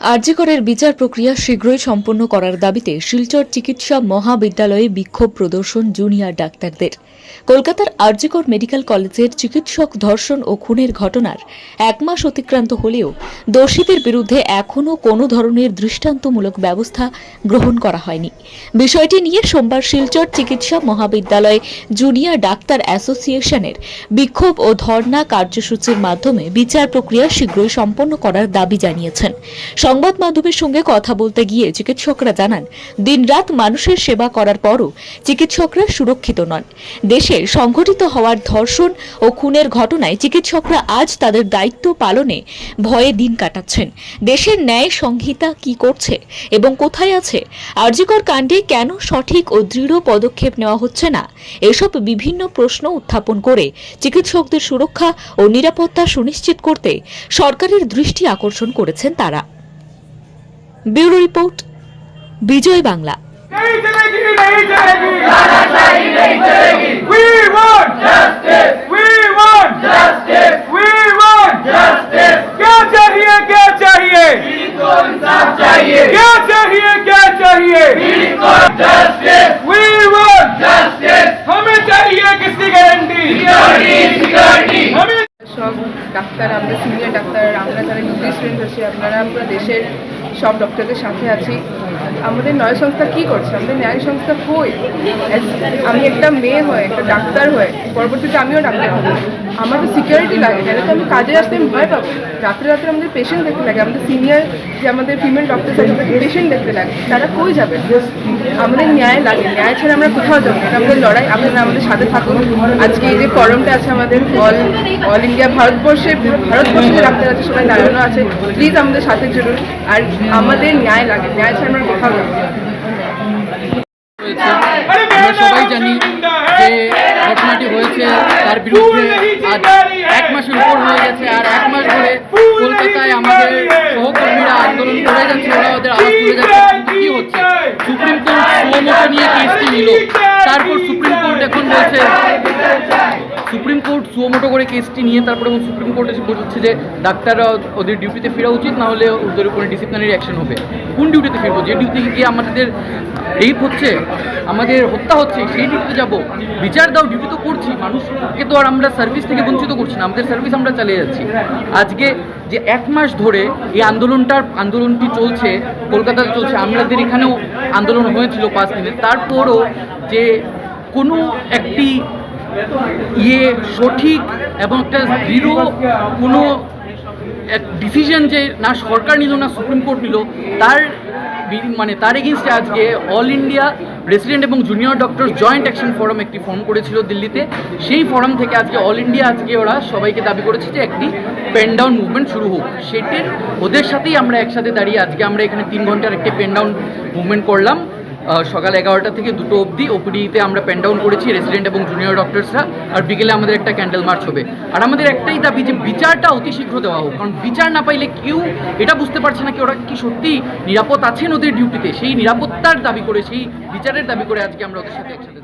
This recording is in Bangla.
আরজিকরের বিচার প্রক্রিয়া শীঘ্রই সম্পন্ন করার দাবিতে শিলচর চিকিৎসা মহাবিদ্যালয়ে বিক্ষোভ প্রদর্শন জুনিয়র ডাক্তারদের। কলকাতার আরজিকর মেডিকেল কলেজের চিকিৎসক ধর্ষণ ও খুনের ঘটনার এক মাস অতিক্রান্ত হলেও দোষীদের বিরুদ্ধে এখনও কোনো ধরনের দৃষ্টান্তমূলক ব্যবস্থা গ্রহণ করা হয়নি। বিষয়টি নিয়ে সোমবার শিলচর চিকিৎসা মহাবিদ্যালয়ে জুনিয়র ডাক্তার অ্যাসোসিয়েশনের বিক্ষোভ ও ধর্ণা কার্যসূচির মাধ্যমে বিচার প্রক্রিয়া শীঘ্রই সম্পন্ন করার দাবি জানিয়েছেন। সংবাদ মাধ্যমের সঙ্গে কথা বলতে গিয়ে চিকিৎসকরা জানান, দিনরাত মানুষের সেবা করার পরও চিকিৎসকরা সুরক্ষিত নন। দেশে সংঘটিত হওয়ার ধর্ষণ ও খুনের ঘটনায় চিকিৎসকরা আজ তাদের দায়িত্ব পালনে ভয়ে দিন কাটাচ্ছেন। দেশের ন্যায় সংহিতা কি করছে এবং কোথায় আছে? আরজিকর কাণ্ডে কেন সঠিক ও দৃঢ় পদক্ষেপ নেওয়া হচ্ছে না? এসব বিভিন্ন প্রশ্ন উত্থাপন করে চিকিৎসকদের সুরক্ষা ও নিরাপত্তা সুনিশ্চিত করতে সরকারের দৃষ্টি আকর্ষণ করেছেন তারা। Bureau report Bijoy Bangla. সব ডাক্তার আমরা সিনিয়র ডাক্তার আমরা যারা নিউট্রিশন আছি আপনারা আমরা দেশের সব ডক্টরদের সাথে আছি। আমাদের ন্যায় সংস্থা কী করছে? আমাদের ন্যায় সংস্থা কই? আমি একটা মেয়ে হয়ে, একটা ডাক্তার হয়ে, পরবর্তীতে আমিও ডাক্তার হব। আমার তো সিকিউরিটি লাগে নাহলে তো আমি কাজে আসতে আমি ভয় পাবো। রাত্রে রাত্রে আমাদের পেশেন্ট দেখতে লাগে, আমাদের সিনিয়র যে আমাদের ফিমেল ডক্টর আছে আমাদের পেশেন্ট দেখতে লাগে। তারা কই যাবে? আমাদের ন্যায় লাগে, ন্যায় ছাড়া আমরা কোথাও যাব আমাদের লড়াই আপনারা আমাদের সাথে থাকুন। আজকে এই যে ফরমটা আছে আমাদের অল অল ইন্ডিয়া ভারতবর্ষে ভারতবর্ষে ডাক্তার আছে, সবাই দাঁড়ানো আছে। প্লিজ আমাদের সাথে জুড়ুন। আর আমাদের ন্যায় লাগে ন্যায় ছাড়া আমরা কোথাও যাব আমরা সবাই জানি যে ঘটনাটি হয়েছে তার বিরুদ্ধে আজ এক মাসের উপর হয়ে গেছে আর সুপ্রিম কোর্ট সুমোটো করে কেসটি নিয়ে তারপরে এবং সুপ্রিম কোর্ট এসে বলছে যে ডাক্তাররা ওদের ডিউটিতে ফেরা উচিত না হলে ওদের উপরে ডিসিপ্লিনারি অ্যাকশন হবে। কোন ডিউটিতে ফিরবো? যে ডিউটি গিয়ে আমাদের রেপ হচ্ছে, আমাদের হত্যা হচ্ছে, সেই ডিউটিতে যাব। বিচার দাও ডিউটি তো করছি। মানুষকে তো আর আমরা সার্ভিস থেকে বঞ্চিত করছি না, আমাদের সার্ভিস আমরা চালিয়ে যাচ্ছি। আজকে যে এক মাস ধরে এই আন্দোলনটার, আন্দোলনটি চলছে, কলকাতাতে চলছে আমাদের এখানেও আন্দোলন হয়েছিল পাঁচ দিনে তারপরও যে কোনো একটি ইয়ে সঠিক এবং একটা দৃঢ় কোনো এক ডিসিশন যে না সরকার নিল না সুপ্রিম কোর্ট নিল তার মানে তার এগেনস্টে আজকে অল ইন্ডিয়া রেসিডেন্ট এবং junior doctor joint action forum একটি ফর্ম করেছিল দিল্লিতে সেই ফোরাম থেকে আজকে অল ইন্ডিয়া আজকে ওরা সবাইকে দাবি করেছে যে একটি পেন ডাউন মুভমেন্ট শুরু হোক। সেটির ওদের সাথেই আমরা একসাথে দাঁড়িয়ে আজকে আমরা এখানে তিন ঘণ্টার একটি পেন ডাউন মুভমেন্ট করলাম। সকাল এগারোটা থেকে দুটো অবধি ওপিডিতে আমরা পেন ডাউন করেছি রেসিডেন্ট এবং জুনিয়র ডক্টরসরা আর বিকেলে আমাদের একটা ক্যান্ডেল মার্চ হবে। আর আমাদের একটাই দাবি যে বিচারটা অতি শীঘ্র দেওয়া হোক, কারণ বিচার না পাইলে কেউ এটা বুঝতে পারছে না কি ওরা কি সত্যি নিরাপদ আছেন ওদের ডিউটিতে সেই নিরাপত্তার দাবি করে, সেই বিচারের দাবি করে আজকে আমরা ওদের সাথে একসাথে